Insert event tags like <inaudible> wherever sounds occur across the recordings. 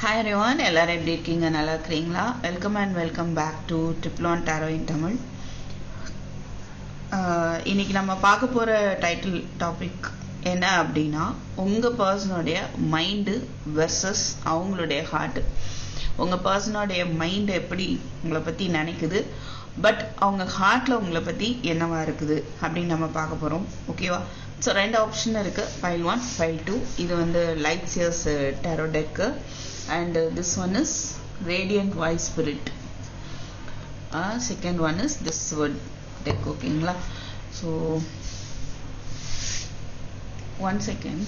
Hi everyone எல்லோரும் எப்படி இருக்கீங்க? நல்லா இருக்கிறீங்களா? Welcome and welcome back to ட்ரிப்ளான் tarot in Tamil இன்னைக்கு நம்ம பார்க்க போகிற டைட்டில் டாபிக் என்ன அப்படின்னா உங்கள் பர்சனுடைய மைண்டு வெர்சஸ் அவங்களுடைய ஹார்ட் உங்கள் பர்சனுடைய மைண்டு எப்படி உங்களை பற்றி நினைக்குது? பட் அவங்க ஹார்ட்டில் உங்களை பற்றி என்னவா இருக்குது? அப்படின்னு நம்ம பார்க்க போகிறோம் ஓகேவா ஸோ ரெண்டு ஆப்ஷன் இருக்குது ஃபைல் ஒன் ஃபைல் டூ இது வந்து light seer's tarot deck and uh, this one is radiant voice spirit uh, second one is this word deck ஓகேங்களா so one second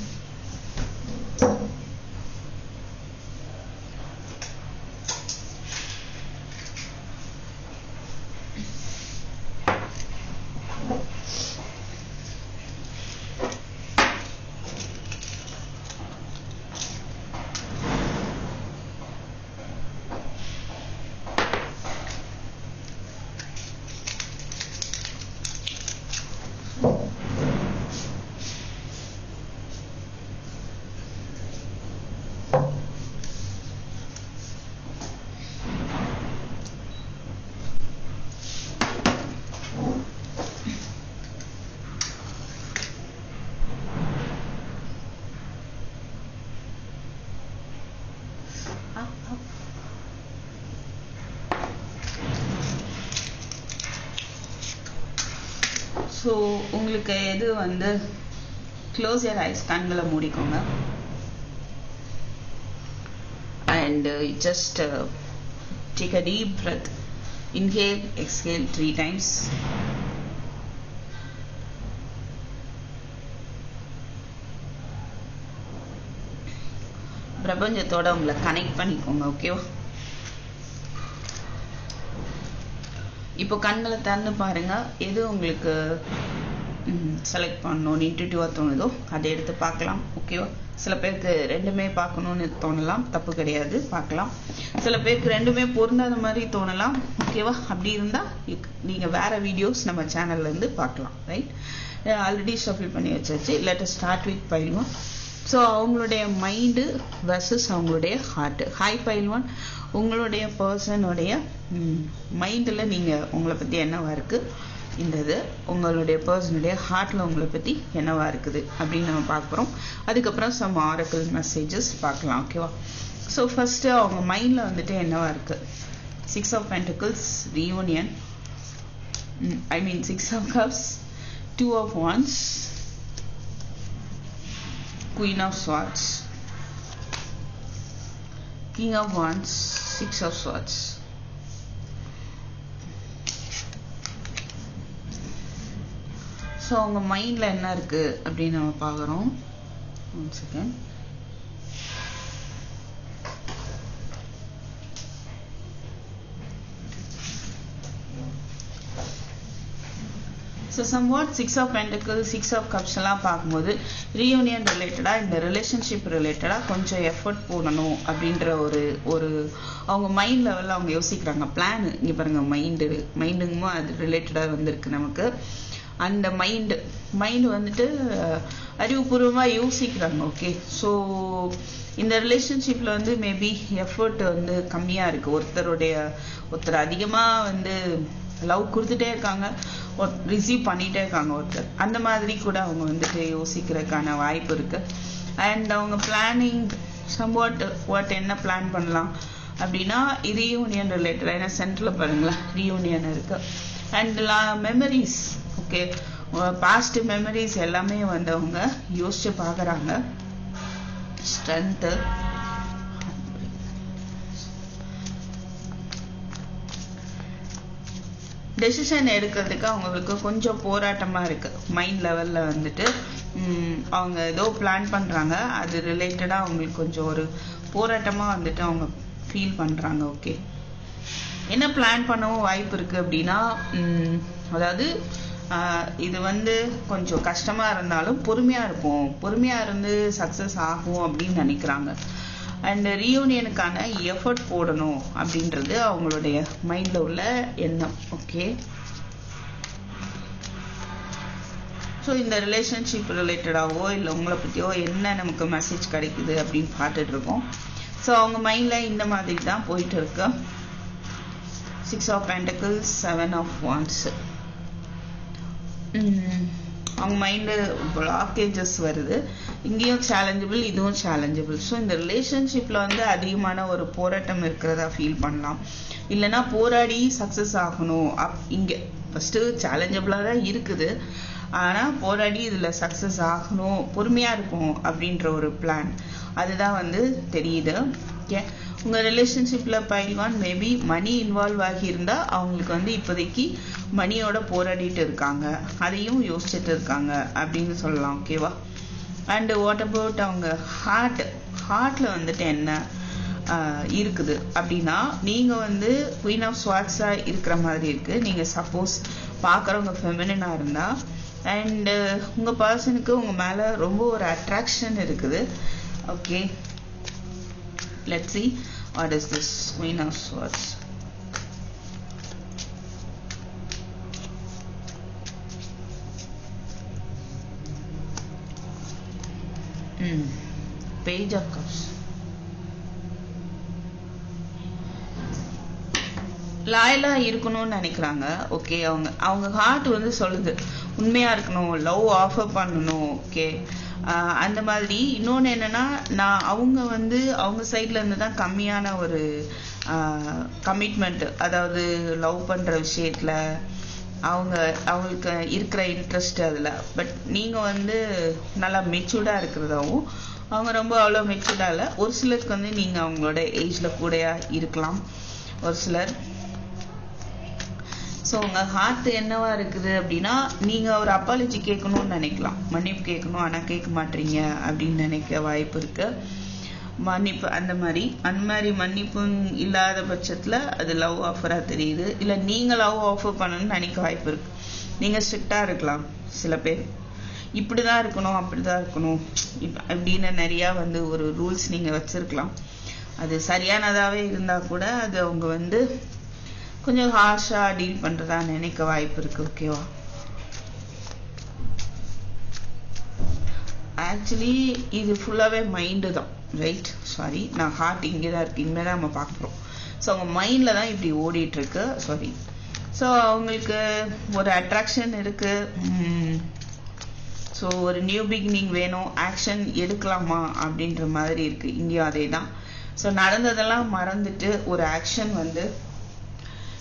உங்களுக்கு எது வந்து க்ளோஸ் யர் ஐஸ் கண்களை மூடிக்கோங்க. And just take a deep breath inhale exhale three times பிரபஞ்சத்தோட உங்களை connect பண்ணிக்கோங்க ஓகேவா இப்போ கண்களை திறந்து பாருங்க. எது உங்களுக்கு செலக்ட் பண்ணணும்னு இன்ட்யூட்டிவாக தோணுதோ அதை எடுத்து பார்க்கலாம் ஓகேவா சில பேருக்கு ரெண்டுமே பார்க்கணும்னு தோணலாம் தப்பு கிடையாது பார்க்கலாம். சில பேருக்கு ரெண்டுமே பொருந்தாத மாதிரி தோணலாம் ஓகேவா அப்படி இருந்தால் நீங்கள் வேற வீடியோஸ் நம்ம சேனல்லேருந்து பார்க்கலாம் ரைட் ஆல்ரெடி ஷஃபில் பண்ணி வச்சாச்சு. Let start with pile one so அவங்களுடைய மைண்டு வெர்சஸ் அவங்களுடைய ஹார்ட்டு ஹாய் பயில்வான் உங்களுடைய பர்சனுடைய மைண்டில் நீங்கள் உங்களை பற்றி என்னவா இருக்குது இந்த இது உங்களுடைய பர்சனுடைய ஹார்ட்டில் உங்களை பற்றி என்னவா இருக்குது அப்படின்னு நம்ம பார்க்குறோம் அதுக்கப்புறம் சம் ஆரக்கிள் மெசேஜஸ் பார்க்கலாம் ஓகேவா ஸோ ஃபஸ்ட்டு அவங்க மைண்டில் வந்துட்டு என்னவா இருக்குது six of pentacles reunion I mean six of cups two of wands queen of Swords, king of wands six of Swords. So அவங்க மைண்டில் என்ன இருக்குது அப்படின்னு நம்ம பார்க்குறோம். One second so somewhat six of pentacle six of கப்ஸ்லாம் எல்லாம் பார்க்கும்போது reunion ரிலேட்டடாக இந்த ரிலேஷன்ஷிப் ரிலேட்டடாக கொஞ்சம் எஃபர்ட் போடணும் அப்படின்ற ஒரு ஒரு அவங்க மைண்ட் லெவலில் அவங்க யோசிக்கிறாங்க. பிளான் இங்கே பாருங்கள் மைண்டு மைண்டுங்கமோ அது ரிலேட்டடாக வந்திருக்கு நமக்கு. அந்த மைண்டு மைண்டு வந்துட்டு அறிவுபூர்வமாக யோசிக்கிறாங்க ஓகே ஸோ இந்த ரிலேஷன்ஷிப்பில் வந்து மேபி எஃபர்ட் வந்து கம்மியாக இருக்குது ஒருத்தருடைய ஒருத்தர் அதிகமாக வந்து லவ் கொடுத்துட்டே இருக்காங்க ரிசீவ் பண்ணிகிட்டே இருக்காங்க ஒருத்தர். அந்த மாதிரி கூட அவங்க வந்துட்டு யோசிக்கிறதுக்கான வாய்ப்பு இருக்குது அண்ட் அவங்க பிளானிங் சம்வாட் வாட் என்ன பிளான் பண்ணலாம் அப்படின்னா ரீயூனியன் ரிலேட்டட் ஏன்னா சென்டரில் பாருங்களேன் ரீயூனியன் இருக்குது and memories okay past memories எல்லாமே வந்து அவங்க யோசிச்சு பார்க்குறாங்க ஸ்ட்ரென்த்து டெசிஷன் எடுக்கிறதுக்கு அவங்களுக்கு கொஞ்சம் போராட்டமாக இருக்குது மைண்ட் லெவலில் வந்துட்டு அவங்க ஏதோ பிளான் பண்ணுறாங்க அது ரிலேட்டடாக அவங்களுக்கு கொஞ்சம் ஒரு போராட்டமாக வந்துட்டு அவங்க ஃபீல் பண்ணுறாங்க ஓகே என்ன பிளான் பண்ணவும் வாய்ப்பு இருக்குது அப்படின்னா அதாவது இது வந்து கொஞ்சம் கஷ்டமாக இருந்தாலும் பொறுமையாக இருப்போம். பொறுமையாக இருந்து சக்ஸஸ் ஆகும் அப்படின்னு நினைக்கிறாங்க. அண்ட் ரீயூனியனுக்கான எஃபர்ட் போடணும் அப்படின்றது அவங்களுடைய மைண்டில் உள்ள எண்ணம். ஓகே ஸோ இந்த ரிலேஷன்ஷிப் ரிலேட்டடாகவோ இல்லை உங்களை பற்றியோ என்ன நமக்கு மெசேஜ் கிடைக்குது அப்படின்னு பார்த்துட்டு இருக்கோம். ஸோ அவங்க மைண்டில் இந்த மாதிரி தான் போயிட்டு இருக்கு. Six of pentacles seven of wands அவங்க மைண்டு பிளாக்கேஜஸ் வருது. இங்கேயும் சேலஞ்சபிள் இதுவும் சேலஞ்சபிள் ஸோ இந்த ரிலேஷன்ஷிப்பில் வந்து அதிகமான ஒரு போராட்டம் இருக்கிறதா ஃபீல் பண்ணலாம். இல்லைன்னா போராடி சக்ஸஸ் ஆகணும். அப் இங்கே ஃபஸ்ட்டு சேலஞ்சபிளாக தான் இருக்குது. ஆனால் போராடி இதில் சக்ஸஸ் ஆகணும் பொறுமையாக இருக்கும் அப்படின்ற ஒரு பிளான் அதுதான் வந்து தெரியுது. ஓகே உங்கள் ரிலேஷன்ஷிப்பில் பயில்வான் மேபி மணி இன்வால்வ் ஆகியிருந்தால் அவங்களுக்கு வந்து இப்போதைக்கு மணியோட போராடிட்டு இருக்காங்க. அதையும் யோசிச்சுட்டு இருக்காங்க அப்படின்னு சொல்லலாம் ஓகேவா அண்டு வாட் அபவுட் அவங்க ஹார்ட் ஹார்ட்டில் வந்துட்டு என்ன இருக்குது? அப்படின்னா நீங்கள் வந்து குயின் ஆஃப் ஸ்வாட்ஸாக இருக்கிற மாதிரி இருக்குது நீங்கள் சப்போஸ் பார்க்குறவங்க ஃபெமினாக இருந்தால் அண்டு உங்கள் பர்சனுக்கு உங்கள் மேலே ரொம்ப ஒரு அட்ராக்ஷன் இருக்குது. Okay let see What is this Queen of Swords? Mm. Page of Cups. லாயலா இருக்கணும்னு நினைக்கிறாங்க ஓகே அவங்க அவங்க ஹார்ட் வந்து சொல்லுது உண்மையா இருக்கணும் லவ் ஆஃபர் பண்ணணும் ஓகே அந்த மாதிரி. இன்னொன்று என்னன்னா நான் அவங்க வந்து அவங்க சைட்ல இருந்து தான் கம்மியான ஒரு கமிட்மெண்ட் அதாவது லவ் பண்ற விஷயத்துல அவங்க அவங்களுக்கு இருக்கிற இன்ட்ரெஸ்ட் அதில். பட் நீங்கள் வந்து நல்லா மெச்சூர்டாக இருக்கிறதாவும் அவங்க ரொம்ப அவ்வளோ மெச்சூர்டாக இல்லை. ஒரு சிலருக்கு வந்து நீங்கள் அவங்களோட ஏஜில் கூடயா இருக்கலாம். ஒரு சிலர். ஸோ உங்கள் ஹார்ட் என்னவா இருக்குது அப்படின்னா நீங்கள் ஒரு அப்பாலஜி கேட்கணும்னு நினைக்கலாம். மன்னிப்பு கேட்கணும் ஆனால் கேட்க மாட்டீங்க அப்படின்னு நினைக்க வாய்ப்பு இருக்கு. மன்னிப்பு அந்த மாதிரி. அந்த மாதிரி மன்னிப்பு இல்லாத பட்சத்தில் அது லவ் ஆஃபராக தெரியுது. இல்லை நீங்கள் லவ் ஆஃபர் பண்ணணும்னு நினைக்க வாய்ப்பு இருக்கு. நீங்கள் ஸ்ட்ரிக்டாக இருக்கலாம் சில பேர். இப்படி தான் இருக்கணும் அப்படி தான் இருக்கணும் அப்படின்னு நிறையா வந்து ஒரு ரூல்ஸ் நீங்கள் வச்சுருக்கலாம். அது சரியானதாகவே இருந்தால் கூட அது அவங்க வந்து கொஞ்சம் ஹார்ஷாக டீல் பண்ணுறதா நினைக்க வாய்ப்பு இருக்கு ஓகேவா ஆக்சுவலி இது ஃபுல்லாகவே மைண்டு தான் ரைட் சாரி நான் ஹார்ட் இங்கே தான் இருக்கு இனிமேல் தான் நம்ம பார்க்குறோம் ஸோ அவங்க மைண்டில் தான் இப்படி ஓடிட்டு இருக்கு சாரி ஸோ அவங்களுக்கு ஒரு அட்ராக்ஷன் இருக்கு ஸோ ஒரு நியூ பிகினிங் வேணும் ஆக்ஷன் எடுக்கலாமா அப்படின்ற மாதிரி இருக்கு இங்கேயும் அதே தான் ஸோ நடந்ததெல்லாம் மறந்துட்டு ஒரு ஆக்ஷன் வந்து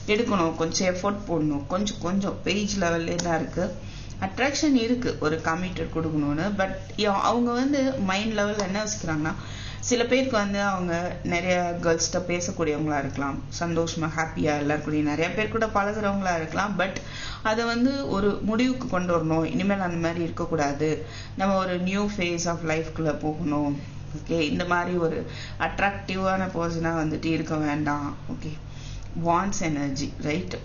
எடுக்கணும். கொஞ்சம் எஃபோர்ட் போடணும். கொஞ்சம் கொஞ்சம் பேஜ் லெவல்லே தான் இருக்கு. அட்ராக்ஷன் இருக்கு. ஒரு கமிட்டட் கொடுக்கணும்னு. பட் அவங்க வந்து மைண்ட் லெவலில் என்ன வச்சுக்கிறாங்கன்னா சில பேருக்கு வந்து அவங்க நிறைய கேர்ள்ஸ்கிட்ட பேசக்கூடியவங்களா இருக்கலாம். சந்தோஷமா ஹாப்பியா எல்லாருக்கூடிய நிறைய பேர் கூட பழகுறவங்களா இருக்கலாம். பட் அதை வந்து ஒரு முடிவுக்கு கொண்டு வரணும். இனிமேல் அந்த மாதிரி இருக்கக்கூடாது. நம்ம ஒரு நியூ ஃபேஸ் ஆஃப் லைஃப்குள்ள போகணும். ஓகே இந்த மாதிரி ஒரு அட்ராக்டிவான பர்சனாக வந்துட்டு இருக்க வேண்டாம். Okay wands energy right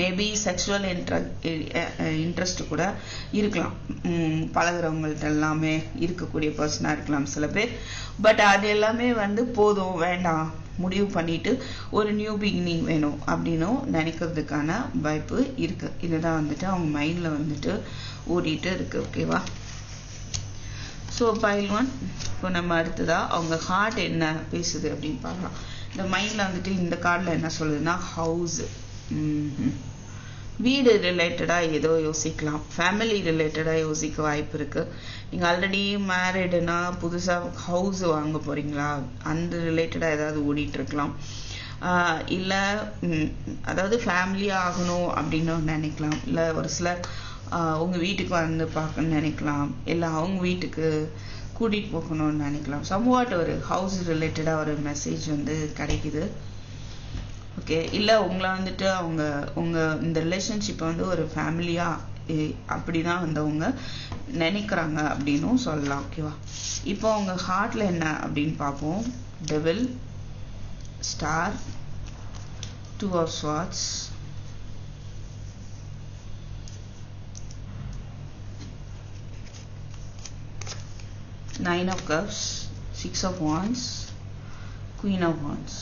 maybe sexual inter interest கூட இருக்கலாம். பழகிறவங்கள்ட்ட எல்லாமே இருக்கக்கூடிய பர்சனாக இருக்கலாம் சில பேர். பட் அது எல்லாமே வந்து போதும் வேண்டாம். முடிவு பண்ணிட்டு ஒரு நியூ பிகினிங் வேணும் அப்படின்னும் நினைக்கிறதுக்கான வாய்ப்பு இருக்கு. இதுதான் வந்துட்டு அவங்க மைண்டில் வந்துட்டு ஓடிட்டு இருக்கு ஓகேவா ஸோ பைல் ஒன் இப்போ நம்ம அடுத்ததா அவங்க ஹார்ட் என்ன பேசுது அப்படின்னு பார்க்கலாம். இந்த மைண்டில் வந்துட்டு இந்த கார்டில் என்ன சொல்லுதுன்னா ஹவுஸ் வீடு ரிலேட்டடாக ஏதோ யோசிக்கலாம். ஃபேமிலி ரிலேட்டடாக யோசிக்க வாய்ப்பு இருக்குது நீங்கள் ஆல்ரெடி மேரிடுனா புதுசாக ஹவுஸ் வாங்க போகிறீங்களா அந்த ரிலேட்டடாக ஏதாவது ஓடிட்டுருக்கலாம் இல்லை அதாவது ஃபேமிலியாக ஆகணும் அப்படின்னு நினைக்கலாம். இல்லை ஒரு சிலர் உங்கள் வீட்டுக்கு வந்து பார்க்கணும்னு நினைக்கலாம். இல்லை அவங்க வீட்டுக்கு கூட்டிகிட்டு போகணும்னு நினைக்கலாம். சம்வாட் ஒரு ஹவுஸ் ரிலேட்டடாக ஒரு மெசேஜ் வந்து கிடைக்குது. ஓகே இல்லை உங்களை வந்துட்டு அவங்க உங்கள் இந்த ரிலேஷன்ஷிப்பை வந்து ஒரு ஃபேமிலியாக அப்படி தான் வந்து அவங்க நினைக்கிறாங்க அப்படின்னும் சொல்லலாம். ஓகேவா இப்போ அவங்க ஹார்ட்டில் என்ன அப்படின்னு பார்ப்போம். Devil star two of swords nine of cups six of wands queen of wands.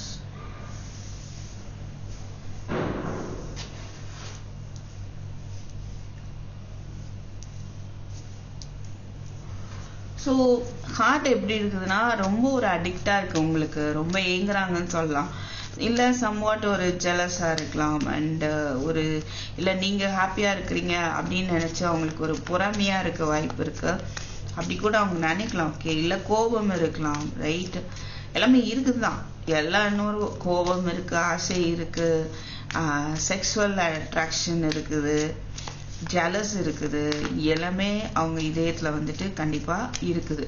So heart எப்படி இருக்குதுன்னா ரொம்ப ஒரு அடிக்டா இருக்கு உங்களுக்கு. ரொம்ப ஏங்குறாங்கன்னு சொல்லலாம். இல்ல சம்வாட் ஒரு ஜெலஸா இருக்கலாம். அண்ட் uh, ஒரு இல்ல நீங்க ஹாப்பியா இருக்கிறீங்க அப்படின்னு நினைச்சு அவங்களுக்கு ஒரு பொறாமையா இருக்க வாய்ப்பு இருக்கு. அப்படி கூட அவங்க நினைக்கலாம். ஓகே இல்லை கோபம் இருக்கலாம். ரைட் எல்லாமே இருக்குதுதான். எல்லா இன்னொரு கோபம் இருக்கு ஆசை இருக்கு. செக்ஸுவல் அட்ராக்ஷன் இருக்குது. ஜலஸ் இருக்குது. எல்லாமே அவங்க இதயத்தில் வந்துட்டு கண்டிப்பாக இருக்குது.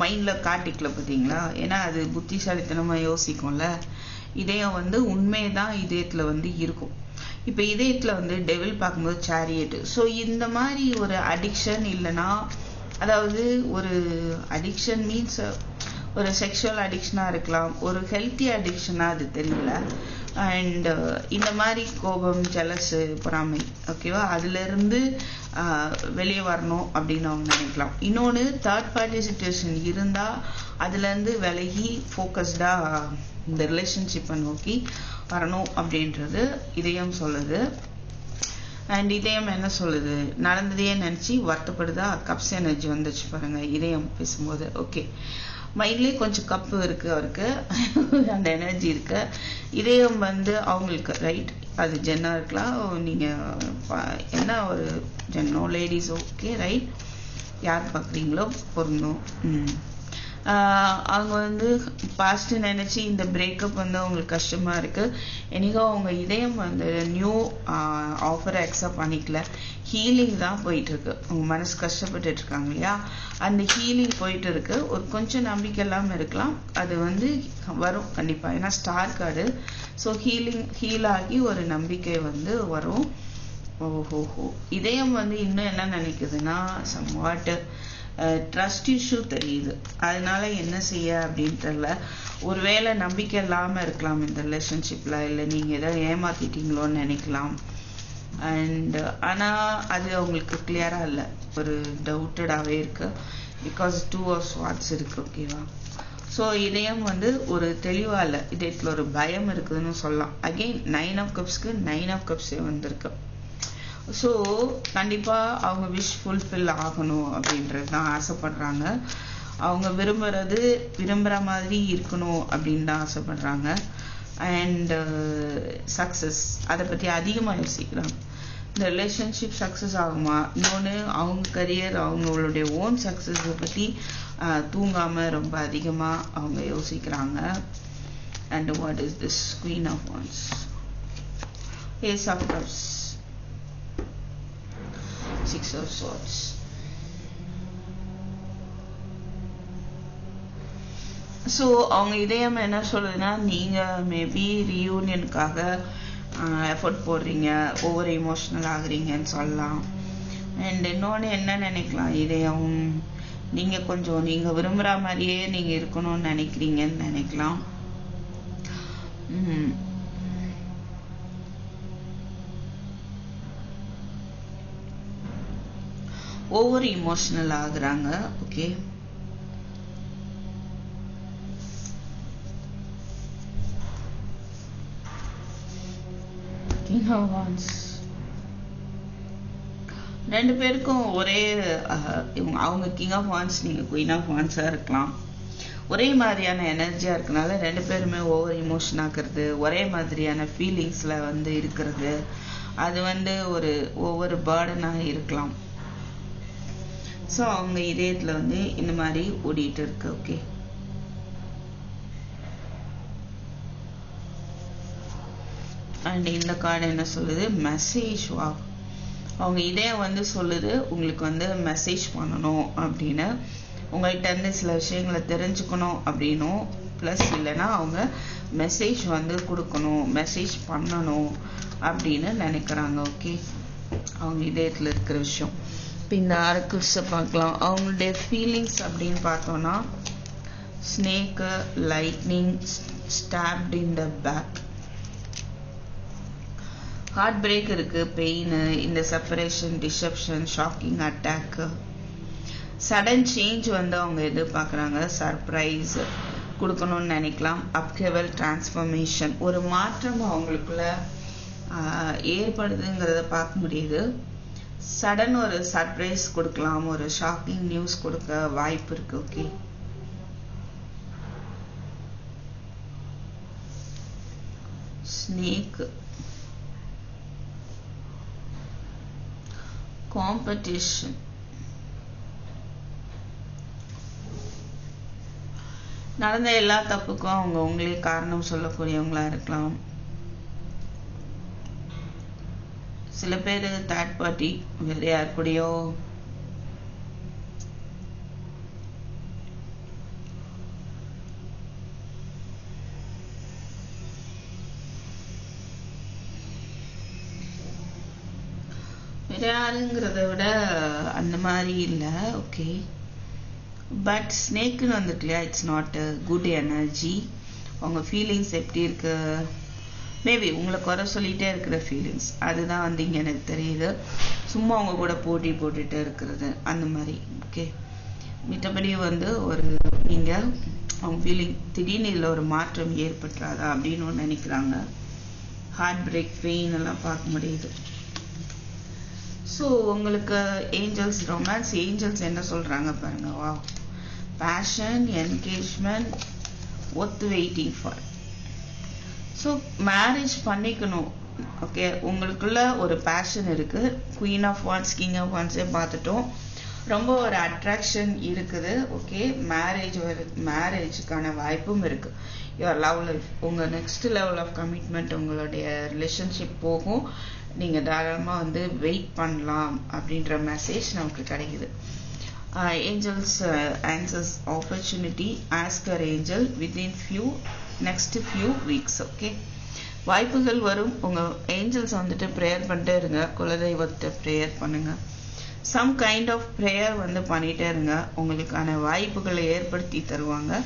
மைண்டில் காட்டிக்கல பார்த்தீங்களா ஏன்னா அது புத்திசாலித்தனமாக யோசிக்கும்ல. இதயம் வந்து உண்மையை தான் இதயத்தில் வந்து இருக்கும். இப்போ இதயத்தில் வந்து டெவில் பார்க்கும்போது சாரியட்டு ஸோ இந்த மாதிரி ஒரு அடிக்ஷன் இல்லைன்னா அதாவது ஒரு அடிக்ஷன் மீன்ஸ் ஒரு செக்ஷுவல் அடிக்ஷனாக இருக்கலாம் ஒரு ஹெல்த்தி அடிக்ஷனாக அது தெரியல. அண்ட் uh, இந்த மாதிரி கோபம் ஜலசு பொறாமை ஓகேவா அதுலேருந்து uh, வெளியே வரணும் அப்படின்னு அவங்க நினைக்கலாம். இன்னொன்று தேர்ட் பார்ட்டி சுச்சுவேஷன் இருந்தால் அதுலேருந்து விலகி ஃபோக்கஸ்டாக இந்த ரிலேஷன்ஷிப்பை நோக்கி வரணும் அப்படின்றது இதயம் சொல்லுது. அண்ட் இதயம் என்ன சொல்லுது? நடந்ததையே நினச்சி வருத்தப்படுதா? கப்ஸ் எனர்ஜி வந்துச்சு பாருங்க. இதயம் பேசும்போது. ஓகே மைண்ட்லேயே கொஞ்சம் கப்பு இருக்கு அவருக்கு. <laughs> அந்த எனர்ஜி இருக்கு. இதயம் வந்து அவங்களுக்கு ரைட் அது ஜென்னா இருக்கலாம். நீங்க என்ன ஒரு ஜென்னோ லேடிஸ் ஓகே ரைட் யார் பார்க்குறீங்களோ பொருந்தும். ம். அவங்க வந்து பாஸ்ட்டு நினச்சி இந்த பிரேக்கப் வந்து அவங்களுக்கு கஷ்டமாக இருக்குது என்னைக்கோ அவங்க இதயம் வந்து நியூ ஆஃபரை அக்செப்ட் பண்ணிக்கல. ஹீலிங் தான் போயிட்டுருக்கு. அவங்க மனசு கஷ்டப்பட்டுட்டு இருக்காங்க இல்லையா? அந்த ஹீலிங் போயிட்டு இருக்கு ஒரு கொஞ்சம் நம்பிக்கை இல்லாமல் இருக்கலாம். அது வந்து வரும் கண்டிப்பாக ஏன்னா star card so healing heal ஆகி ஒரு நம்பிக்கை வந்து வரும். ஓஹோஹோ. இதயம் வந்து இன்னும் என்ன நினைக்குதுன்னா சம் வாட்டு ட்ரஸ்ட் இஷ்யூ தெரியுது. அதனால என்ன செய்ய அப்படின்னு தெரியல. ஒருவேளை நம்பிக்கை இல்லாமல் இருக்கலாம் இந்த ரிலேஷன்ஷிப்பில் இல்லை நீங்கள் ஏதாவது ஏமாத்திட்டீங்களோன்னு நினைக்கலாம். அண்ட் ஆனா அது அவங்களுக்கு கிளியராக இல்லை. ஒரு டவுட்டடாவே இருக்கு. பிகாஸ் டூ ஆஃப் ஸ்வாட்ஸ் இருக்கு ஓகேவா ஸோ இதயம் வந்து ஒரு தெளிவாக இல்லை. இதயத்தில் ஒரு பயம் இருக்குதுன்னு சொல்லலாம். அகெயின் நைன் ஆஃப் கப்ஸ்க்கு நைன் ஆஃப் கப்ஸே வந்திருக்கு. ஸோ கண்டிப்பாக அவங்க விஷ் ஃபுல்ஃபில் ஆகணும் அப்படின்றது தான் ஆசைப்படுறாங்க. அவங்க விரும்புறது விரும்புகிற மாதிரி இருக்கணும் அப்படின்னு தான் ஆசைப்படுறாங்க. அண்ட் சக்ஸஸ் uh, அதை பற்றி அதிகமாக யோசிக்கிறாங்க இந்த ரிலேஷன்ஷிப் சக்ஸஸ் ஆகுமா? இன்னொன்று அவங்க கரியர் அவங்களுடைய ஓன் சக்சஸை பற்றி தூங்காமல் ரொம்ப அதிகமாக அவங்க யோசிக்கிறாங்க. And what is this queen of wands ace of cups six of swords. So அவங்க இதயம் என்ன சொல்லுதுன்னா நீங்க மேபி ரீயூனியனுக்காக எஃபர்ட் போடுறீங்க ஓவர் எமோஷனல் ஆகுறீங்கன்னு சொல்லலாம். அண்ட் இன்னொன்று என்ன நினைக்கலாம்? இதயம். நீங்கள் கொஞ்சம் நீங்கள் விரும்புகிற மாதிரியே நீங்கள் இருக்கணும்னு நினைக்கிறீங்கன்னு நினைக்கலாம். ஓவர் இமோஷனல் ஆகுறாங்க ஓகே ரெண்டு பேருக்கும் ஒரே அவங்க கிங் ஆஃப் வான்ஸ் நீங்க குயின் ஆஃப் வான்ஸா இருக்கலாம். ஒரே மாதிரியான எனர்ஜியா இருக்கனால ரெண்டு பேருமே ஓவர் இமோஷன் ஆக்குறது ஒரே மாதிரியான ஃபீலிங்ஸ்ல வந்து இருக்கிறது. அது வந்து ஒரு ஒவ்வொரு பேர்டனாக இருக்கலாம். ஸோ அவங்க இதயத்துல வந்து இந்த மாதிரி ஓடிட்டு இருக்கு ஓகே அண்ட் இந்த கார்டு என்ன சொல்லுது? மெசேஜ் வா அவங்க இதயம் வந்து சொல்லுது உங்களுக்கு வந்து மெசேஜ் பண்ணணும் அப்படின்னு. உங்கள்கிட்ட இருந்து சில விஷயங்களை தெரிஞ்சுக்கணும் அப்படின்னும். ப்ளஸ் இல்லைன்னா அவங்க மெசேஜ் வந்து கொடுக்கணும் மெசேஜ் பண்ணணும் அப்படின்னு நினைக்கிறாங்க ஓகே அவங்க இதயத்துல இருக்கிற விஷயம். இந்த ஆர்கிவ்ஸை பார்க்கலாம். அவங்களுடைய ஃபீலிங்ஸ் அப்படின்னு பார்த்தோம்னா snake lightning stopped in the back heart break இருக்கு பெயின் இந்த separation deception shocking attack sudden change வந்து அவங்க எதிர்பார்க்குறாங்க. சர்ப்ரைஸ் கொடுக்கணும்னு நினைக்கலாம். அப்கெவல் டிரான்ஸ்ஃபர்மேஷன் ஒரு மாற்றம் அவங்களுக்குள்ள ஏற்படுதுங்கிறத பார்க்க முடியுது. சடன் ஒரு சர்ப்ரைஸ் கொடுக்கலாம் ஒரு ஷாக்கிங் நியூஸ் கொடுக்க வாய்ப்பு இருக்கு ஓகே ஸ்னேக் காம்படிஷன் நடந்த எல்லா தப்புக்கும் அவங்க உங்களே காரணம் சொல்லக்கூடியவங்களா இருக்கலாம். சில பேர் தேர்ட் பார்ட்டி வேற யார் கூடயோ. வேற யாருங்கிறத விட அந்த மாதிரி இல்லை ஓகே பட் ஸ்னேக்குன்னு வந்துட்டு இல்லையா it's not a good energy அவங்க ஃபீலிங்ஸ் எப்படி இருக்கு? மேபி உங்களை குறை சொல்லிகிட்டே இருக்கிற ஃபீலிங்ஸ் அதுதான் வந்து இங்கே எனக்கு தெரியுது. சும்மா அவங்க கூட போட்டி போட்டுட்டு இருக்கிறது. அந்த மாதிரி. ஓகே மித்தபடி வந்து ஒரு நீங்கள் அவங்க ஃபீலிங் திடீர்னு இதில் ஒரு மாற்றம் ஏற்பட்டுறாதா அப்படின்னு ஒன்று நினைக்கிறாங்க. ஹார்ட் பிரேக் பெயின் எல்லாம் பார்க்க முடியுது. ஸோ உங்களுக்கு ஏஞ்சல்ஸ் ரொமான்ஸ் ஏஞ்சல்ஸ் என்ன சொல்கிறாங்க பாருங்க. வா passion engagement worth waiting for so marriage பண்ணிக்கணும். ஓகே உங்களுக்குள்ள ஒரு பேஷன் இருக்கு. Queen of wands king of வான்ஸே பார்த்துட்டோம். ரொம்ப ஒரு அட்ராக்ஷன் இருக்குது. ஓகே மேரேஜ் மேரேஜுக்கான வாய்ப்பும் இருக்கு. யுவர் லவ் லைஃப் உங்கள் நெக்ஸ்ட் லெவல் ஆஃப் கமிட்மெண்ட் உங்களுடைய ரிலேஷன்ஷிப் போகும். நீங்கள் தாராளமாக வந்து வெயிட் பண்ணலாம் அப்படின்ற மெசேஜ் நமக்கு கிடைக்குது. Angels answers opportunity ask your angel within few next few weeks okay வாய்ப்புகள் வரும். உங்கள் ஏஞ்சல்ஸ் வந்துட்டு ப்ரேயர் பண்ணிட்டே இருங்க. குலதெய்வத்தை ப்ரேயர் பண்ணுங்க. சம் கைண்ட் ஆஃப் ப்ரேயர் வந்து பண்ணிட்டே இருங்க. உங்களுக்கான வாய்ப்புகளை ஏற்படுத்தி தருவாங்க.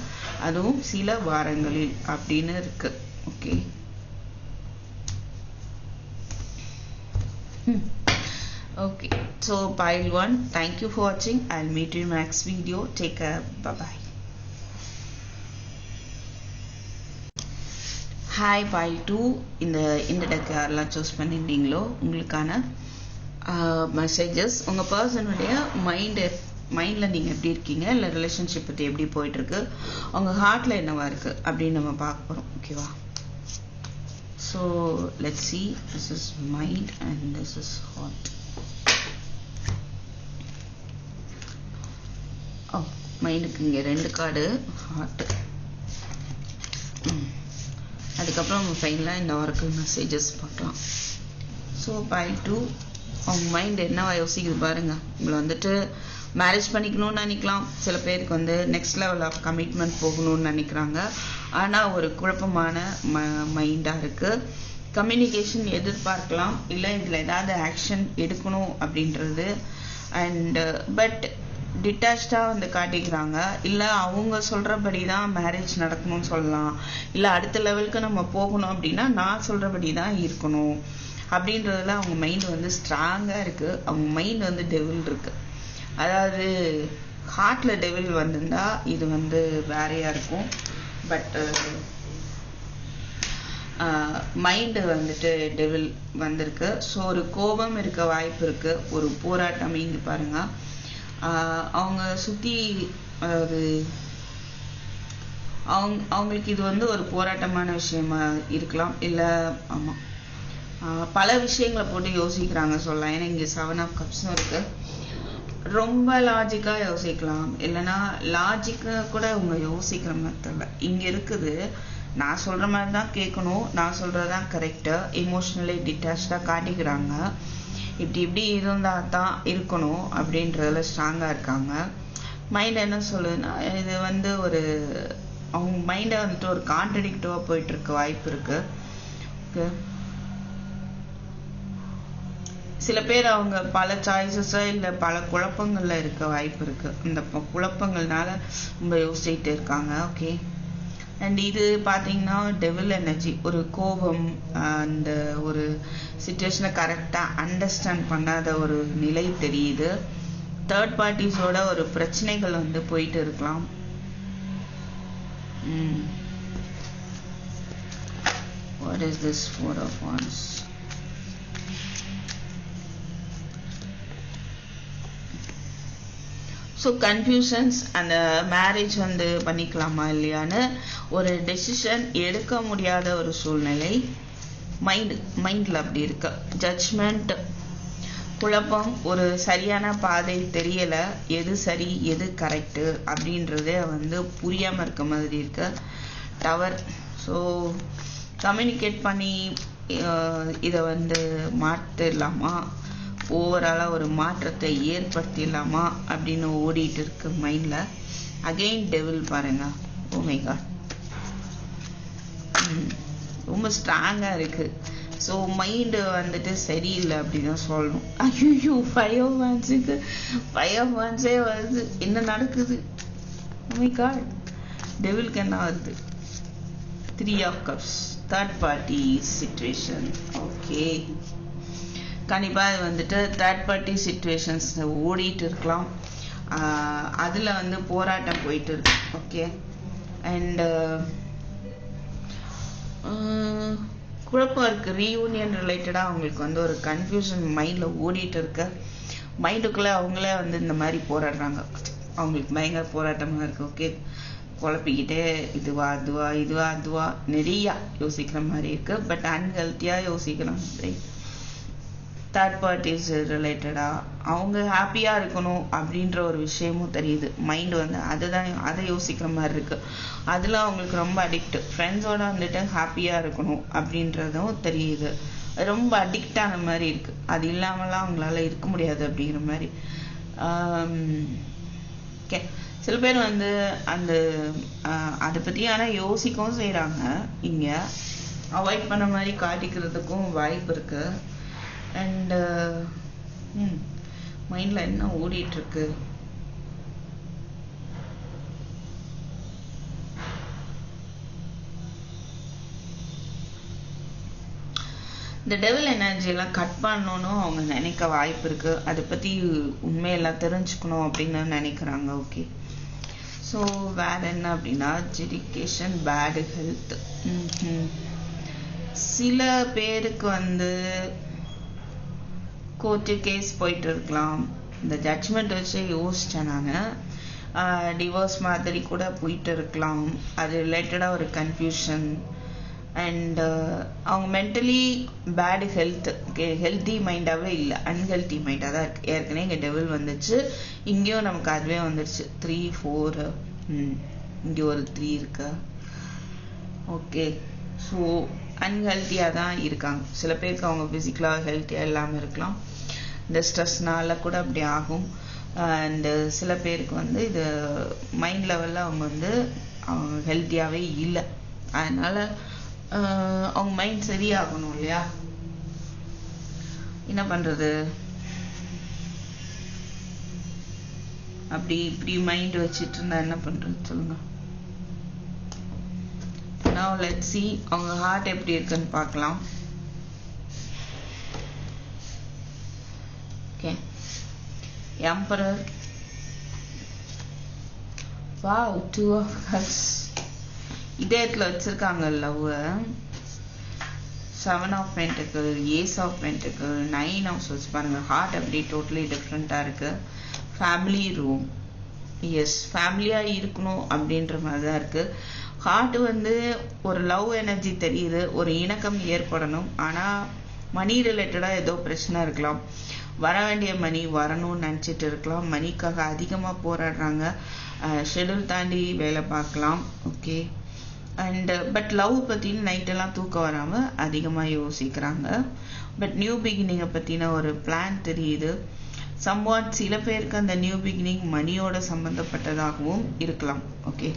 அதுவும் சில வாரங்களில் அப்படின்னு இருக்கு okay okay. So pile one. Thank you for watching. I'll meet you in next video. Take care. Bye bye hi pile two இந்த இந்த டெக் யாரெல்லாம் சூஸ் பண்ணியிருந்தீங்களோ உங்களுக்கான மெசேஜஸ் உங்கள் பர்சனுடைய மைண்டு மைண்டில் நீங்கள் எப்படி இருக்கீங்க? இல்லை ரிலேஷன்ஷிப் பற்றி எப்படி போயிட்டுருக்கு? உங்கள் ஹார்ட்டில் என்னவா இருக்குது அப்படின்னு நம்ம பார்க்க போகிறோம் ஓகேவா so let see this is mind and this is heart ஓ மைண்டுக்கு இங்கே ரெண்டு கார்டு ஹார்ட்டு அதுக்கப்புறம் நம்ம ஃபைனலாக இந்த ஒர்க்கு மெசேஜஸ் பார்க்கலாம். ஸோ பை டூ அவங்க மைண்ட் என்னவா யோசிக்குது பாருங்க. உங்களை வந்துட்டு மேரேஜ் பண்ணிக்கணும்னு நினைக்கலாம். சில பேருக்கு வந்து நெக்ஸ்ட் லெவல் ஆஃப் கமிட்மெண்ட் போகணும்னு நினைக்கிறாங்க. ஆனால் ஒரு குழப்பமான ம மைண்டாக இருக்குது கம்யூனிகேஷன் எதிர்பார்க்கலாம். இல்லை இதில் ஏதாவது ஆக்ஷன் எடுக்கணும் அப்படின்றது. அண்டு பட் டிட்டாச்சாக வந்து காட்டிக்கிறாங்க. இல்லை அவங்க சொல்கிறபடி தான் மேரேஜ் நடக்கணும்னு சொல்லலாம். இல்லை அடுத்த லெவலுக்கு நம்ம போகணும் அப்படின்னா நான் சொல்கிறபடி தான் இருக்கணும். அப்படின்றதுல அவங்க மைண்ட் வந்து ஸ்ட்ராங்காக இருக்குது அவங்க மைண்ட் வந்து டெவில் இருக்குது அதாவது ஹார்ட்டில் டெவில் வந்திருந்தா இது வந்து வேறையாக இருக்கும். பட் மைண்டு வந்துட்டு டெவில் வந்திருக்கு. ஸோ ஒரு கோபம் இருக்க வாய்ப்பு இருக்குது ஒரு போராட்டம் இங்கே பாருங்கள் அவங்க சுத்தி அதாவது அவங்க அவங்களுக்கு இது வந்து ஒரு போராட்டமான விஷயமா இருக்கலாம் இல்லை ஆமாம் பல விஷயங்களை போட்டு யோசிக்கிறாங்க சொல்லலாம். ஏன்னா இங்கே செவன் ஆஃப் கப்ஸும் இருக்கு. ரொம்ப லாஜிக்காக யோசிக்கலாம். இல்லைன்னா லாஜிக்கை கூட அவங்க யோசிக்கிற மாதிரி தெரியல. இங்கே இருக்குது நான் சொல்கிற மாதிரி தான் கேட்கணும். நான் சொல்கிறது தான் கரெக்டு எமோஷ்னலி டிட்டாச்சாக காட்டிக்கிறாங்க. இப்படி இப்படி இருந்தால் தான் இருக்கணும் அப்படின்றதுல ஸ்ட்ராங்காக இருக்காங்க. மைண்ட் என்ன சொல்லுதுன்னா இது வந்து ஒரு அவங்க மைண்டை வந்துட்டு ஒரு கான்ட்ரடிக்டிவாக போயிட்டுருக்கு வாய்ப்பு இருக்குது சில பேர் அவங்க பல சாய்ஸஸோ இல்லை பல குழப்பங்களில் இருக்க வாய்ப்பு இருக்குது இந்த குழப்பங்கள்னால ரொம்ப யோசிச்சுட்டு இருக்காங்க. ஓகே அண்ட் இது பார்த்தீங்கன்னா டெவில் எனர்ஜி ஒரு கோபம் அந்த ஒரு சுச்சுவேஷனை கரெக்டாக அண்டர்ஸ்டாண்ட் பண்ணாத ஒரு நிலை தெரியுது. தேர்ட் பார்ட்டிஸோட ஒரு பிரச்சனைகள் வந்து போயிட்டு இருக்கலாம். What is this four of wands so confusions அந்த மேரேஜ் வந்து பண்ணிக்கலாமா இல்லையான்னு ஒரு டெசிஷன் எடுக்க முடியாத ஒரு சூழ்நிலை. மைண்டு மைண்டில் அப்படி இருக்கு. ஜட்ஜ்மெண்ட் குழப்பம் ஒரு சரியான பாதை தெரியலை. எது சரி எது கரெக்டு அப்படின்றதே வந்து புரியாமல் இருக்க மாதிரி இருக்கு. டவர் ஸோ கம்யூனிகேட் பண்ணி uh, இதை வந்து மாற்றிடலாமா ஓவராலாக ஒரு மாற்றத்தை ஏற்படுத்திடலாமா அப்படின்னு ஓடிட்டு இருக்கு மைண்டில் அகெயின் டெவில் பாருங்க. Oh ஓமேகா ரொம்ப ஸ்ட்ராங்காக இருக்குது ஸோ மைண்டு வந்துட்டு சரியில்லை அப்படின்னு தான் சொல்லணும். ஐயோ ஃபைவ் மந்த்ஸுக்கு ஃபைவ் மந்த்ஸே வருது. என்ன நடக்குது? Oh காட் டெவிலுக்கு என்ன வருது? Three of cups third party situation okay கண்டிப்பாக இது வந்துட்டு தேர்ட் பார்ட்டி சுச்சுவேஷன்ஸ் ஓடிட்டு இருக்கலாம். அதில் வந்து போராட்டம் போயிட்டு இருக்கு. ஓகே அண்டு குழப்பம் இருக்குது ரீயூனியன் ரிலேட்டடாக அவங்களுக்கு வந்து ஒரு கன்ஃபியூஷன் மைண்டில் ஓடிட்டு இருக்க. மைண்டுக்குள்ளே அவங்களே வந்து இந்த மாதிரி போராடுறாங்க. அவங்களுக்கு பயங்கர போராட்டமாக இருக்குது ஓகே குழப்பிக்கிட்டே இதுவா அதுவா இதுவா அதுவா நிறையா யோசிக்கிற மாதிரி இருக்குது பட் அன்ஹெல்த்தியாக யோசிக்கலாம் தேர்ட் பார்ட்டிஸ் ரிலேட்டடாக அவங்க ஹாப்பியாக இருக்கணும் அப்படின்ற ஒரு விஷயமும் தெரியுது. மைண்டு வந்து அதுதான் அதை யோசிக்கிற மாதிரி இருக்குது அதில் அவங்களுக்கு ரொம்ப அடிக்ட் ஃப்ரெண்ட்ஸோடு வந்துட்டு ஹாப்பியாக இருக்கணும் அப்படின்றதும் தெரியுது. ரொம்ப அடிக்ட் ஆன மாதிரி இருக்குது அது இல்லாமலாம் அவங்களால இருக்க முடியாது அப்படிங்கிற மாதிரி. ஓகே சில பேர் வந்து அந்த அதை பற்றி ஆனால் யோசிக்கவும் செய்கிறாங்க இங்கே அவாய்ட் பண்ண மாதிரி காட்டிக்கிறதுக்கும் வாய்ப்பு இருக்குது அண்டு ம் மைண்டில் என்ன ஓடிட்டுருக்கு? இந்த டெவல் எனர்ஜியெல்லாம் கட் பண்ணணும்னு அவங்க நினைக்க வாய்ப்பு இருக்குது அதை பற்றி உண்மையெல்லாம் தெரிஞ்சுக்கணும் அப்படின்னு நினைக்கிறாங்க. ஓகே ஸோ வேற என்ன அப்படின்னா எஜுகேஷன் பேடு ஹெல்த் சில பேருக்கு வந்து கோர்ட்டு கேஸ் போயிட்டு இருக்கலாம். இந்த ஜட்ஜ்மெண்ட் வச்சு யோசித்தேன் நான் டிவோர்ஸ் மாதிரி கூட போயிட்டு இருக்கலாம். அது ரிலேட்டடாக ஒரு கன்ஃபியூஷன் அண்டு அவங்க மென்டலி பேடு ஹெல்த் ஹெல்த்தி மைண்டாகவே இல்லை. அன்ஹெல்த்தி மைண்டாக தான் இருக்குது ஏற்கனவே இங்கே டெவில் வந்துச்சு. இங்கேயும் நமக்கு அதுவே வந்துடுச்சு த்ரீ ஃபோரு இங்கே ஒரு த்ரீ இருக்கா? ஓகே ஸோ அன்ஹெல்த்தியாக தான் இருக்காங்க. சில பேருக்கு அவங்க ஃபிசிக்கலாக ஹெல்த்தியாக இல்லாமல் இருக்கலாம். இந்த ஸ்ட்ரெஸ்னால கூட அப்படி ஆகும். இந்த சில பேருக்கு வந்து இது மைண்ட் லெவலில் அவங்க வந்து அவங்க ஹெல்த்தியாகவே இல்லை. அதனால் அவங்க மைண்ட் சரியாகணும் இல்லையா? என்ன பண்ணுறது அப்படி இப்படி மைண்ட் வச்சுட்டு இருந்தா என்ன பண்ணுறது சொல்லுங்க. நவ் லெட் சி அவங்க ஹார்ட் எப்படி இருக்குன்னு பார்க்கலாம். Okay emperor wow two of cups இதயத்தில் வச்சிருக்காங்க love seven of pentacle ace of pentacle nine of swords பாருங்க ஹார்ட் அப்படி டோட்டலி டிஃப்ரெண்ட்டாக இருக்கு. ஃபேமிலி ரூம் எஸ் ஃபேமிலியாக இருக்கணும் அப்படின்ற மாதிரி தான் இருக்குது ஹார்ட் வந்து ஒரு லவ் எனர்ஜி தெரியுது ஒரு இணக்கம் ஏற்படணும். ஆனால் மணி ரிலேட்டடாக ஏதோ பிரச்சனை இருக்கலாம். வர வேண்டிய மணி வரணும்னு நினச்சிட்டு இருக்கலாம். மணிக்காக அதிகமாக போராடுறாங்க. ஷெடியூல் தாண்டி வேலை பார்க்கலாம். ஓகே அண்டு பட் லவ் பற்றின நைட்டெல்லாம் தூக்கம் வராமல் அதிகமாக யோசிக்கிறாங்க. பட் நியூ பிகினிங்கை பற்றின ஒரு பிளான் தெரியுது. சம்வாட் சில பேருக்கு அந்த நியூ பிகினிங் மணியோட சம்மந்தப்பட்டதாகவும் இருக்கலாம். ஓகே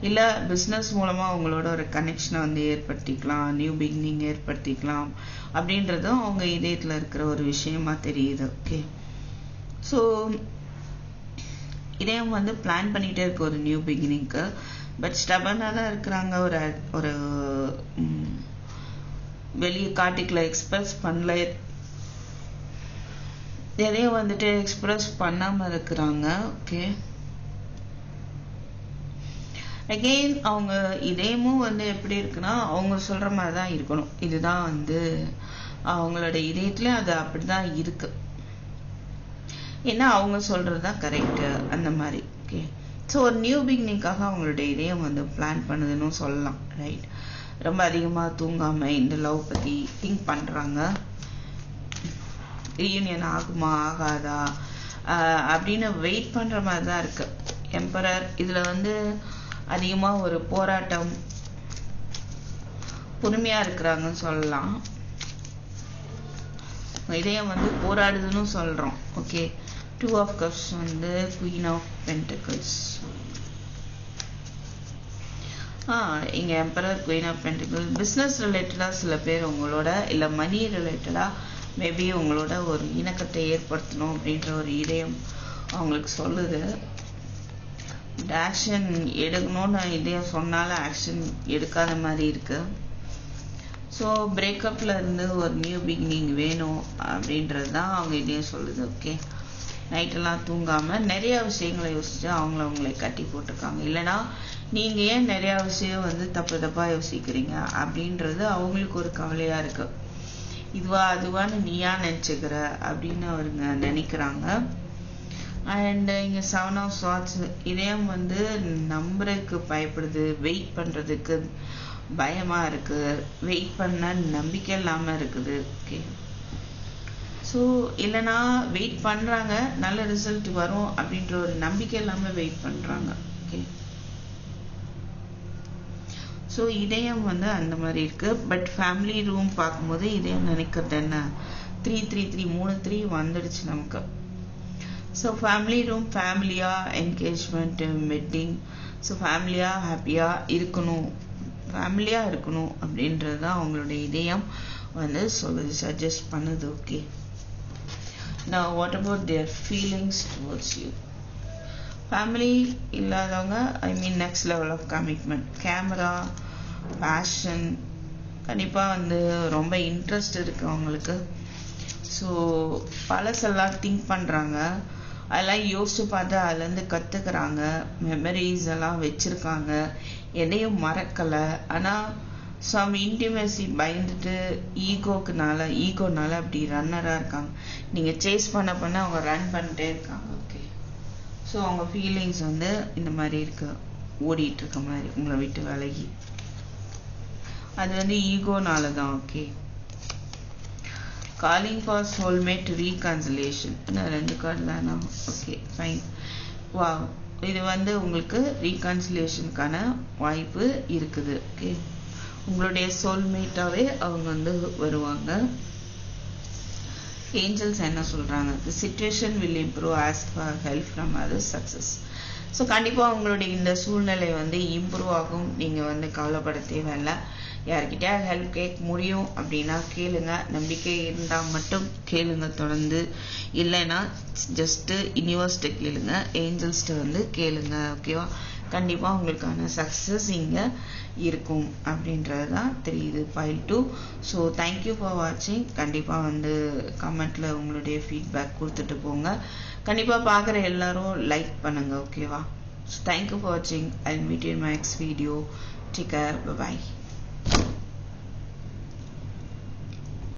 இல்லை பிஸ்னஸ் மூலமாக அவங்களோட ஒரு கனெக்ஷனை வந்து ஏற்படுத்திக்கலாம் நியூ பிகினிங் ஏற்படுத்திக்கலாம் அப்படின்றதும் அவங்க இதயத்தில் இருக்கிற ஒரு விஷயமா தெரியுது ஓகே ஸோ இதயம் வந்து பிளான் பண்ணிகிட்டே இருக்கு ஒரு நியூ பிகினிங்க்கு பட் ஸ்டபனாக தான் இருக்கிறாங்க ஒரு ஒரு வெளியே காட்டிக்கல எக்ஸ்பிரஸ் பண்ணல. எதையும் வந்துட்டு எக்ஸ்பிரஸ் பண்ணாமல் இருக்கிறாங்க ஓகே அகெயின் அவங்க இதயமும் வந்து எப்படி இருக்குன்னா அவங்க சொல்கிற மாதிரி தான் இருக்கணும். இதுதான் வந்து அவங்களோட இதயத்துல அது அப்படி தான் இருக்கு. ஏன்னா அவங்க சொல்கிறது தான் கரெக்டு அந்த மாதிரி. ஓகே ஸோ ஒரு நியூ பிகினிங்காக அவங்களுடைய இதயம் வந்து பிளான் பண்ணுதுன்னு சொல்லலாம் ரைட் ரொம்ப அதிகமாக தூங்காமல் இந்த லவ் பற்றி திங்க் பண்ணுறாங்க ரீயூனியன் ஆகுமா ஆகாதா? அப்படின்னு வெயிட் பண்ணுற மாதிரி தான் இருக்கு. எம்பரர் இதில் வந்து அதிகமாக ஒரு போராட்டம் பொறுமையாக இருக்கிறாங்கன்னு சொல்லலாம். இதயம் வந்து போராடுதுன்னு சொல்கிறோம் ஓகே டூ ஆஃப் கப்ஸ் வந்து குயின் ஆஃப் பென்டிகல்ஸ் ஆ இங்கே emperor queen of pentacle business ரிலேட்டடாக சில பேர் உங்களோட இல்லை மணி ரிலேட்டடாக மேபி உங்களோட ஒரு இணக்கத்தை ஏற்படுத்தணும் அப்படின்ற ஒரு இதயம் அவங்களுக்கு சொல்லுது. ஆக்ஷன் எடுக்கணும்னு இதே சொன்னாலும் ஆக்ஷன் எடுக்காத மாதிரி இருக்கு. ஸோ பிரேக்கப்பில் இருந்து ஒரு நியூ பிகினிங் வேணும் அப்படின்றது தான் அவங்க இதையும் சொல்லுது ஓகே நைட்டெல்லாம் தூங்காம நிறைய விஷயங்களை யோசிச்சு அவங்கள அவங்களை கட்டி போட்டிருக்காங்க. இல்லைன்னா நீங்க ஏன் நிறைய விஷயம் வந்து தப்பு தப்பா யோசிக்கிறீங்க? அப்படின்றது அவங்களுக்கு ஒரு கவலையா இருக்கு. இதுவா அதுவான்னு நீயா நினச்சிக்கிற அப்படின்னு அவருங்க நினைக்கிறாங்க. அண்ட் இங்கே செவன் ஆஃப் ஸ்வாட்ஸ் இதயம் வந்து நம்புறதுக்கு பயப்படுது வெயிட் பண்ணுறதுக்கு பயமாக இருக்குது வெயிட் பண்ண நம்பிக்கை இல்லாமல் இருக்குது. ஓகே ஸோ இல்லைனா வெயிட் பண்ணுறாங்க நல்ல ரிசல்ட் வரும் அப்படின்ற ஒரு நம்பிக்கை இல்லாமல் வெயிட் பண்ணுறாங்க ஓகே ஸோ இதயம் வந்து அந்த மாதிரி இருக்குது பட் ஃபேமிலி ரூம் பார்க்கும்போது இதயம் நினைக்கிறது என்ன? த்ரீ த்ரீ த்ரீ மூணு த்ரீ வந்துடுச்சு நமக்கு. ஸோ ஃபேமிலி ரூம் ஃபேமிலியாக என்கேஜ்மெண்ட் வெட்டிங் ஸோ ஃபேமிலியாக ஹாப்பியாக இருக்கணும். ஃபேமிலியாக இருக்கணும் அப்படின்றது தான் அவங்களுடைய இதயம். வந்து சொல்லுது சஜஸ்ட் பண்ணுது ஓகே நான் what about their feelings towards you family இல்லாதவங்க I mean next level of commitment camera passion கண்டிப்பாக வந்து ரொம்ப இன்ட்ரெஸ்ட் இருக்குது அவங்களுக்கு ஸோ பழசெல்லாம் திங்க் பண்ணுறாங்க அதெல்லாம் யோசிச்சு பார்த்து அதுலேருந்து கற்றுக்குறாங்க மெமரிஸ் எல்லாம் வச்சுருக்காங்க. எதையும் மறக்கலை. ஆனால் சம் இன்டிமேசி பயந்துட்டு ஈகோக்குனால ஈகோனால அப்படி ரன்னராக இருக்காங்க. நீங்கள் சேஸ் பண்ண பண்ண அவங்க ரன் பண்ணிட்டே இருக்காங்க. ஓகே ஸோ அவங்க ஃபீலிங்ஸ் வந்து இந்த மாதிரி இருக்கு. ஓடிட்டு இருக்க மாதிரி உங்களை விட்டு விலகி. அது வந்து ஈகோனால தான் okay calling for soulmate reconciliation இன்னும் ரெண்டு கார்டு தானா? ஓகே ஃபைன் வா இது வந்து உங்களுக்கு ரீகன்சிலேஷனுக்கான வாய்ப்பு இருக்குது. ஓகே உங்களுடைய சோல்மேட்டாகவே அவங்க வந்து வருவாங்க. ஏஞ்சல்ஸ் என்ன சொல்கிறாங்க the situation will improve as far help from other success so கண்டிப்பாக உங்களுடைய இந்த சூழ்நிலை வந்து இம்ப்ரூவ் ஆகும். நீங்கள் வந்து கவலைப்பட தேவையில்லை. யார்கிட்ட ஹெல்ப் கேட்க முடியும் அப்படின்னா கேளுங்க. நம்பிக்கை இருந்தால் மட்டும் கேளுங்க தொடர்ந்து. இல்லைன்னா ஜஸ்ட்டு யூனிவர்ஸ்ட்டு கேளுங்க. ஏஞ்சல்ஸ்ட்டு வந்து கேளுங்க ஓகேவா கண்டிப்பாக உங்களுக்கான சக்ஸஸ் இங்கே இருக்கும் அப்படின்றது தான் தெரியுது pile two so thank you for வாட்சிங் கண்டிப்பாக வந்து கமெண்ட்டில் உங்களுடைய ஃபீட்பேக் கொடுத்துட்டு போங்க. கண்டிப்பாக பார்க்குற எல்லாரும் லைக் பண்ணுங்கள் ஓகேவா ஸோ தேங்க்யூ ஃபார் வாட்சிங் I meet in my next video take care bye